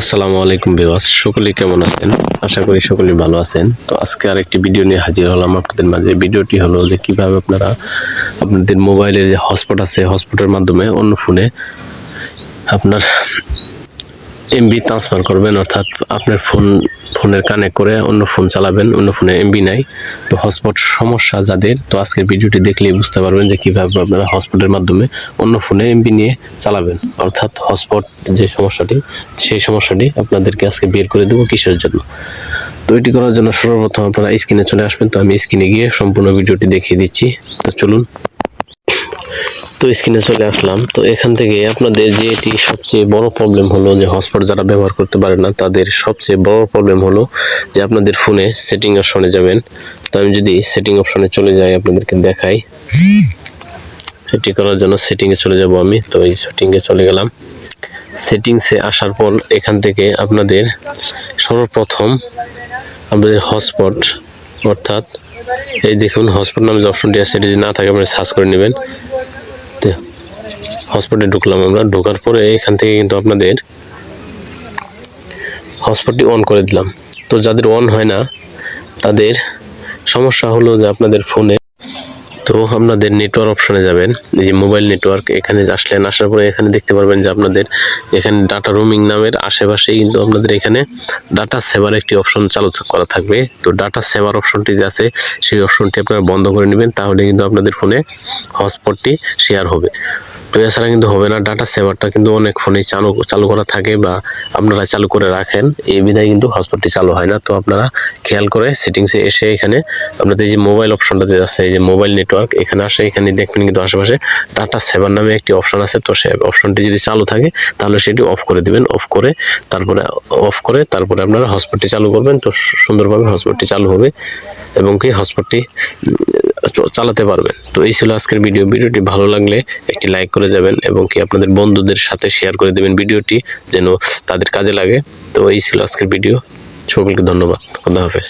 আসসালামু আলাইকুম বিবাস সকলে কেমন আছেন? আশা করি সকলে ভালো আছেন। তো আজকে আরেকটি ভিডিও নিয়ে হাজির হলাম আপনাদের মাঝে। ভিডিওটি হলো যে কীভাবে আপনারা আপনাদের মোবাইলে যে হটস্পট আছে, হটস্পটের মাধ্যমে অন্য ফোনে আপনার এমবি ট্রান্সফার করবেন, অর্থাৎ আপনার ফোন ফোনের কানেক্ট করে অন্য ফোন চালাবেন, অন্য ফোনে এমবি নাই। তো হটস্পট সমস্যা যাদের, তো আজকের ভিডিওটি দেখলেই বুঝতে পারবেন যে কীভাবে আপনারা হটস্পটের মাধ্যমে অন্য ফোনে এমবি নিয়ে চালাবেন। অর্থাৎ হটস্পট যে সমস্যাটি, সেই সমস্যাটি আপনাদেরকে আজকে বের করে দেবো কিসের জন্য। তো এটি করার জন্য সর্বপ্রথম আপনারা স্ক্রিনে চলে আসবেন। তো আমি স্ক্রিনে গিয়ে সম্পূর্ণ ভিডিওটি দেখিয়ে দিচ্ছি। তো চলুন তো স্ক্রিনে চলে আসলাম। তো এখান থেকে আপনাদের যে এটি সবচেয়ে বড় প্রবলেম হলো যে হটস্পট যারা ব্যবহার করতে পারে না, তাদের সবচেয়ে বড় প্রবলেম হলো যে আপনাদের ফোনে সেটিং অপশনে যাবেন। তো আমি যদি সেটিং অপশনে চলে যাই, আপনাদেরকে দেখাই। এটি করার জন্য সেটিংয়ে চলে যাব আমি। তো এই সেটিংয়ে চলে গেলাম। সেটিংসে আসার পর এখান থেকে আপনাদের সর্বপ্রথম আপনাদের হটস্পট অর্থাৎ এই দেখুন হটস্পট নামে যে অপশনটি আছে সেটি যদি না থাকে, আপনারা সার্চ করে নেবেন। হটস্পটে ঢুকলাম আমরা। ঢোকার পরে এখান থেকে কিন্তু আপনাদের হসপিটালটি অন করে দিলাম। তো যাদের অন হয় না, তাদের সমস্যা হলো যে আপনাদের ফোনে তো আপনাদের নেটওয়ার্ক অপশনে যাবেন, এই যে মোবাইল নেটওয়ার্ক এখানে আসলেন, আসার পরে এখানে দেখতে পারবেন যে আপনাদের এখানে ডাটা রোমিং নামের আশেপাশে কিন্তু আপনাদের এখানে ডাটা সেভার একটি অপশন চালু করা থাকবে। তো ডাটা সেভার অপশনটি যে আছে, সেই অপশনটি আপনারা বন্ধ করে নেবেন, তাহলে কিন্তু আপনাদের ফোনে হটস্পটটি শেয়ার হবে। তো এছাড়া কিন্তু হবে না ডাটা সেভারটা কিন্তু অনেক ফোনে চালু চালু করা থাকে বা আপনারা চালু করে রাখেন। এই বিধায় কিন্তু হটস্পটটি চালু হয় না। তো আপনারা খেয়াল করে সেটিংসে এসে এখানে আপনাদের যে মোবাইল অপশনটা যে আছে, এই যে মোবাইল নেটওয়ার্ক এখানে আসে, এখানে দেখবেন কিন্তু আশেপাশে ডাটা সেভার নামে একটি অপশন আছে। তো সে অপশনটি যদি চালু থাকে, তাহলে সেটি অফ করে দিবেন। অফ করে তারপরে অফ করে তারপরে আপনারা হটস্পটটি চালু করবেন। তো সুন্দরভাবে হটস্পটটি চালু হবে এবং কি হটস্পটটি চ- চালাতে পারবেন। তো এই ছিল আজকের ভিডিও। ভিডিওটি ভালো লাগলে একটি লাইক করে যাবেন এবং কি আপনাদের বন্ধুদের সাথে শেয়ার করে দেবেন ভিডিওটি যেন তাদের কাজে লাগে। তো এই ছিল আজকের ভিডিও। সকলকে ধন্যবাদ। আল্লাহ হাফেজ।